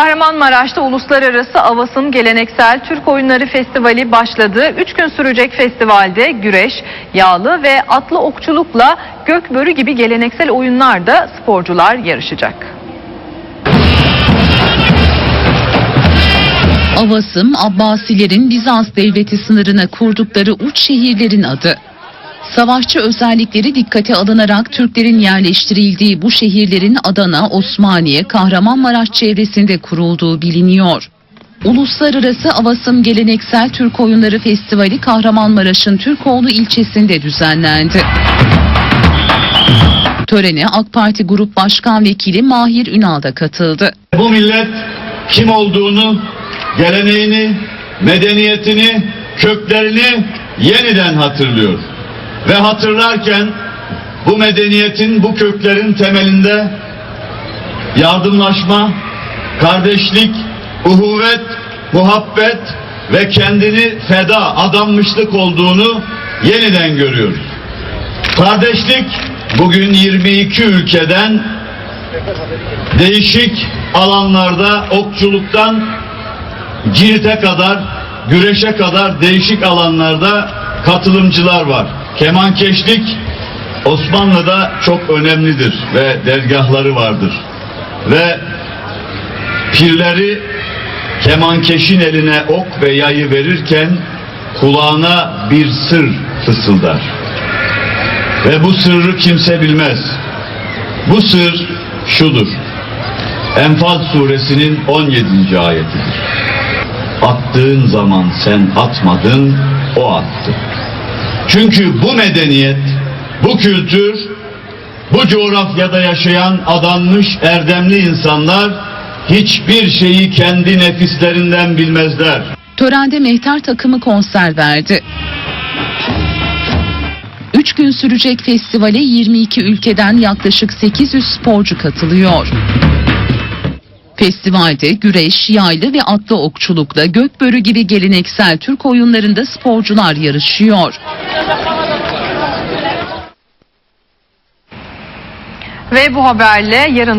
Kahramanmaraş'ta Uluslararası Avasım Geleneksel Türk Oyunları Festivali başladı. 3 gün sürecek festivalde güreş, yağlı ve atlı okçulukla gökbörü gibi geleneksel oyunlarda sporcular yarışacak. Avasım, Abbasilerin Bizans devleti sınırına kurdukları uç şehirlerin adı. Savaşçı özellikleri dikkate alınarak Türklerin yerleştirildiği bu şehirlerin Adana, Osmaniye, Kahramanmaraş çevresinde kurulduğu biliniyor. Uluslararası Avasım Geleneksel Türk Oyunları Festivali Kahramanmaraş'ın Türkoğlu ilçesinde düzenlendi. Törene AK Parti Grup Başkan Vekili Mahir Ünal da katıldı. Bu millet kim olduğunu, geleneğini, medeniyetini, köklerini yeniden hatırlıyor. Ve hatırlarken bu medeniyetin, bu köklerin temelinde yardımlaşma, kardeşlik, uhuvvet, muhabbet ve kendini feda, adanmışlık olduğunu yeniden görüyoruz. Kardeşlik bugün 22 ülkeden değişik alanlarda okçuluktan cirte kadar, güreşe kadar değişik alanlarda katılımcılar var. Kemankeşlik Osmanlı'da çok önemlidir ve dergahları vardır. Ve pirleri kemankeşin eline ok ve yayı verirken kulağına bir sır fısıldar. Ve bu sırrı kimse bilmez. Bu sır şudur. Enfal suresinin 17. ayetidir. Attığın zaman sen atmadın, o attı. Çünkü bu medeniyet, bu kültür, bu coğrafyada yaşayan adanmış erdemli insanlar hiçbir şeyi kendi nefislerinden bilmezler. Törende mehter takımı konser verdi. 3 gün sürecek festivale 22 ülkeden yaklaşık 800 sporcu katılıyor. Festivalde güreş, yaylı ve atlı okçulukla gökbörü gibi geleneksel Türk oyunlarında sporcular yarışıyor. Ve bu haberle yarın